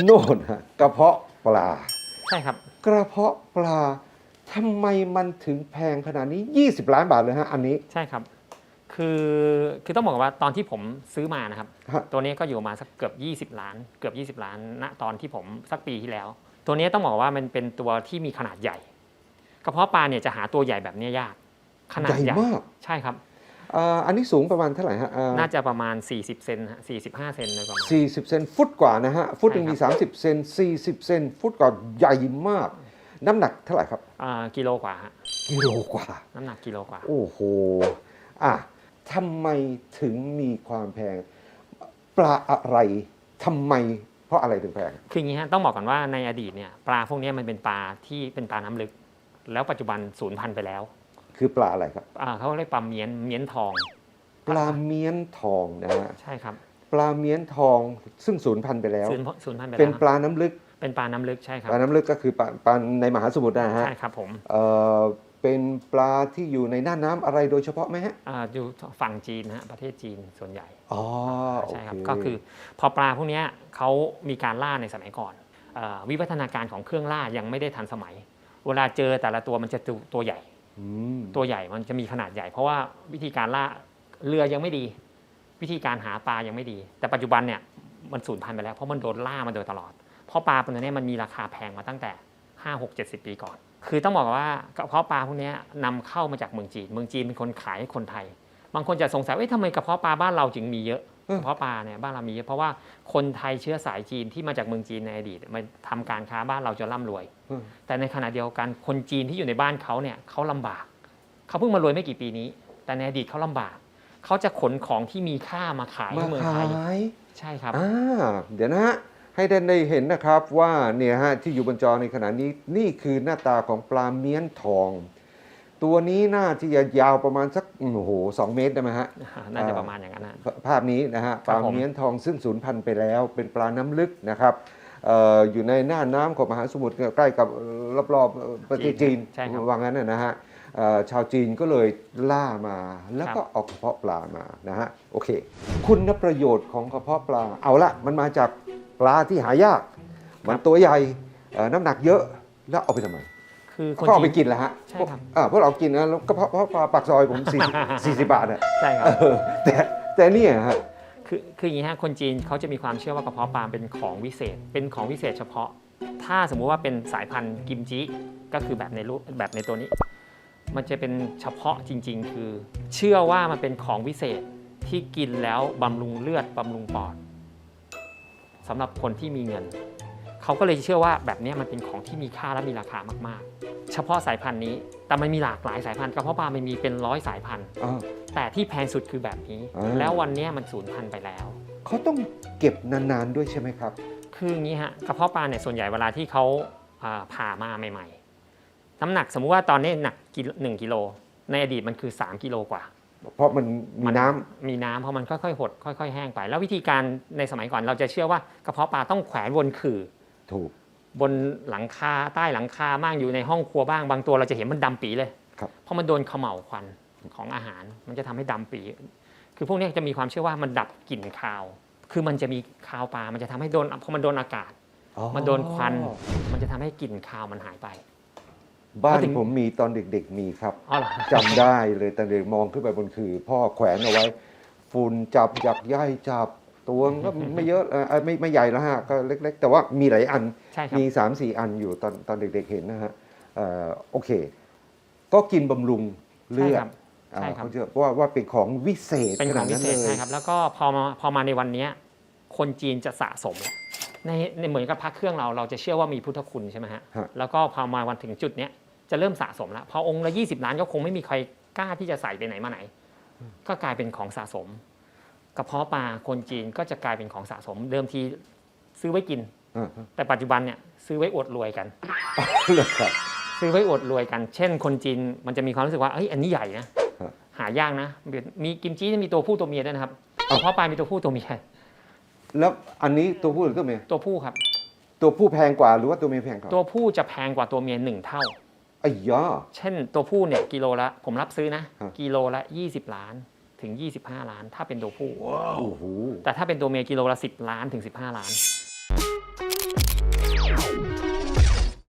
โน่นฮะกระเพาะปลา ใช่ครับ กระเพาะปลาทำไมมันถึงแพงขนาดนี้ 20 ล้านบาทเลยฮะอันนี้ ใช่ครับ คือคือต้องบอกว่าตอนที่ผมซื้อมานะครับ ฮะ ตัวนี้ก็อยู่มาสักเกือบ 20 ล้าน เกือบ 20 ล้านณตอนที่ผมสักปีที่แล้ว ตัวนี้ต้องบอกว่ามันเป็นตัวที่มีขนาดใหญ่กระเพาะปลาเนี่ยจะหาตัวใหญ่แบบเนี้ยยาก ขนาดใหญ่ใหญ่มาก ใช่ครับ เอ่ออันนี้สูงประมาณเท่าไหร่ฮะเอ่อน่าจะประมาณ 40 เซนฮะ45 เซนโดยประมาณ 40 เซนฟุตกว่านะฮะ ฟุตหนึ่งใช่มีครับ30 เซน40 เซนฟุตกว่าใหญ่มาก น้ำหนักเท่าไหร่ครับ อ่ากิโลกว่าฮะกิโลกว่า น้ำหนักกิโลกว่า โอ้โห อะทำไมถึงมีความแพง ปลาอะไรทำไม เพราะอะไรถึงแพง คืออย่างนี้ฮะต้องบอกก่อนว่าในอดีตเนี่ยปลาพวกนี้มันเป็นปลาที่เป็นปลาน้ำลึก แล้วปัจจุบันสูญพันธุ์ไปแล้ว คือปลาอะไรครับ อ่าเขาเรียกปลาเมียนเมียนทอง ปลาเมี้ยนทองนะฮะใช่ครับ ปลาเมี้ยนทองซึ่งสูญพันธุ์ไปแล้วสูญสูญพันธุ์ไปเป็นแล้วปลาน้ำลึก เป็นปลาน้ำลึกใช่ครัปบลาน้ำลึกก็คือปลาปลาในมหาสมุทรนะฮะใช่ครับผมเอ่อเป็นปลาที่อยู่ในหน้าน้ำอะไรโดยเฉพาะไหมฮะ อ่าอยู่ฝั่งจีนนะฮะประเทศจีนส่วนใหญ่ อ๋อโอใช่ครับเคก็คือพอปลาพวกเนี้ยเขามีการล่าในสมัยก่อนเออวิวัฒนาการของเครื่องล่ายังไม่ได้ทันสมัย เวลาเจอแต่ละตัวมันจะตัวตัวใหญ่ม ตัวใหญ่มันจะมีขนาดใหญ่ เพราะว่าวิธีการล่าเรือยังไม่ดี วิธีการหาปลายังไม่ดี แต่ปัจจุบันเนี่ยมันสูญพันธุ์ไปแล้วเพราะมันโดนล่ามาโดยตลอด เพราะปลาตัวนี้มันมีราคาแพงมาตั้งแต่ 5 6 7 0 ปีก่อน คือต้องบอกว่ากระเพาะปลาพวกนี้ยนำเข้ามาจากเมืองจีน เมืองจีนเป็นคนขายให้คนไทย บางคนจะสงสัยว่าเอ๊ะทำไมกระเพาะปลาบ้านเราจึงมีเยอะ เพาะปลาเนี่ยบ้านเรามีเยอะเพราะว่าคนไทยเชื้อสายจีนที่มาจากเมืองจีนในอดีตมาทำการค้าบ้านเราจะร่ำรวยอืมแต่ในขณะเดียวกันคนจีนที่อยู่ในบ้านเขาเนี่ยเขาลำบากเขาเพิ่งมารวยไม่กี่ปีนี้ แต่ในอดีตเขาลำบากเขาจะขนของที่มีค่ามาขายมาในเมืองขาไทยยใช่ครับ อ่าเดี๋ยวนะฮะให้ท่านได้เห็นนะครับว่าเนี่ยฮะที่อยู่บนจอในขณะนี้นี่คือหน้าตาของปลาเมี้ยนทอง ตัวนี้น่าที่จะยาวประมาณสักโอ้โหสองเมตรได้ไหมฮะ น่าจะประมาณอย่างนั้นนะภภาพนี้นะฮะคปรับลาผมเมี้ยนทองซึ่งสูญพันธุ์ไปแล้ว เป็นปลาน้ำลึกนะครับเอ่ออยู่ในหน้าน้ำของมหาสมุทรใกล้กับรอบๆประเทศจีนใช่ครับว่างั้นนะนะฮะเอ่อชาวจีนก็เลยล่ามาแล้วก็ครับเอากระเพาะปลามานะฮะโอเค คุณประโยชน์ของกระเพาะปลาเอาละมันมาจากปลาที่หายาก มันตัวใหญ่เอ่อน้ำหนักเยอะแล้วเอาไปทำไม คือคนก็เอาไปจีน กินแหละฮะใช่ครับพวกอ่าพวกเรากินนะแล้วกระเพาะกระเพาะปลาปากซอยผม40 40บาทอะใช่ครับ เออแต่แต่เนี่ยฮะ คือคืออย่างนี้ฮะคนจีนเขาจะมีความเชื่อว่ากระเพาะปลาเป็นของวิเศษ เป็นของวิเศษเฉพาะ ถ้าสมมุติว่าเป็นสายพันธุ์กิมจิก็คือแบบในรูปแบบในตัวนี้ มันจะเป็นเฉพาะจริง ๆ คือ เชื่อว่ามันเป็นของวิเศษที่กินแล้วบำรุงเลือดบำรุงปอดสำหรับคนที่มีเงิน เขาก็เลยเชื่อว่าแบบเนี้ยมันเป็นของที่มีค่าและมีราคามากๆ เฉพาะสายพันธุ์นี้ แต่มันมีหลากหลายสายพันธุ์กระเพาะปลามันมีเป็นร้อยสายพันธุ์อ่าแต่ที่แพงสุดคือแบบนี้อ่าแล้ววันเนี้ยมันสูญพันธุ์ไปแล้ว เขาต้องเก็บนานๆด้วยใช่ไหมครับ คืออย่างนี้ฮะกระเพาะปลาเนี่ยส่วนใหญ่เวลาที่เขาอ่าผ่ามาใหม่ๆ น้ำหนักสมมุติว่าตอนนี้หนักกิโลหนึ่งกิโล ในอดีตมันคือ 3 กิโลกว่าเพราะมันมีน้ำมีน้ำเพราะมันค่อยๆหดค่อยๆแห้งไป แล้ววิธีการในสมัยก่อนเราจะเชื่อว่ากระเพาะปลาต้องแขวนบนขื่อ ถูก บนหลังคาใต้หลังคาบ้างอยู่ในห้องครัวบ้างบางตัวเราจะเห็นมันดำปีเลยครับเพราะมันโดนเขม่าวควันของอาหาร มันจะทำให้ดำปี คือพวกเนี้ยจะมีความเชื่อว่ามันดับกลิ่นคาว คือมันจะมีคาวปลา มันจะทำให้โดนพอมันโดนอากาศอ๋อมันโดนควัน มันจะทำให้กลิ่นคาวมันหายไปบ้านแล้วถึงผมมีตอนเด็ก ๆ มีครับอ๋อเหรอจำได้เลยตอนเด็กมองขึ้นไปบนคือ พ่อแขวนเอาไว้ ฝุ่นจับหยักย่ายจับ ตัวมันก็ไม่เยอะเอ่อเอ่อไม่ไม่ใหญ่แล้วฮะก็เล็ก ๆ แต่ว่ามีหลายอันใช่ครับมี3ามสี่อันอยู่ตอนตอนเด็ก ๆเห็นนะฮะเอ่อโอเค ก็กินบำรุงเลืใช่อคดรับอ่าใช่ครับเขาเชื่อว่าว่าเป็นของวิเศษเป็นของวิเศษขาดนั้นลยใช่ครับแล้วก็พอมาพอมาในวันเนี้ยคนจีนจะสะสมแล้วในในเหมือนกับพระเครื่องเราเราจะเชื่อว่ามีพุทธคุณใช่ไหมฮะฮะแล้วก็พอมาวันถึงจุดเนี้ยจะเริ่มสะสมแล้วพอองค์ละ 20 ล้านก็คงไม่มีใครกล้าที่จะใส่ไปไหนมาไหน ก็กลายเป็นของสะสม กระเพาะปลาคนจีนก็จะกลายเป็นของสะสมเดิมทีซื้อไว้กินอ่าฮะแต่ปัจจุบันเนี่ยซื้อไว้อวดรวยกันเหรอครับ ซื้อไว้อวดรวยกัน เช่น คนจีนมันจะมีความรู้สึกว่าเอ้ยอันนี้ใหญ่นะฮะ หายากนะมีกิมจิจะมีตัวผู้ตัวเมียด้วยนะครับกระเพาะปลามีตัวผู้ตัวเมียแล้วอันนี้ตัวผู้หรือตัวเมียตัวผู้ครับ ตัวผู้แพงกว่าหรือว่าตัวเมียแพงกว่าตัวผู้จะแพงกว่าตัวเมียหนึ่งเท่า ไอ้ยา เช่นตัวผู้เนี่ยกิโลละผมรับซื้อนะ ฮะ กิโลละ 20 ล้าน ถึง 25 ล้าน ถ้าเป็นตัวผู้ โอ้โห แต่ถ้าเป็นตัวเมียกิโลละ 10 ล้านถึง 15 ล้าน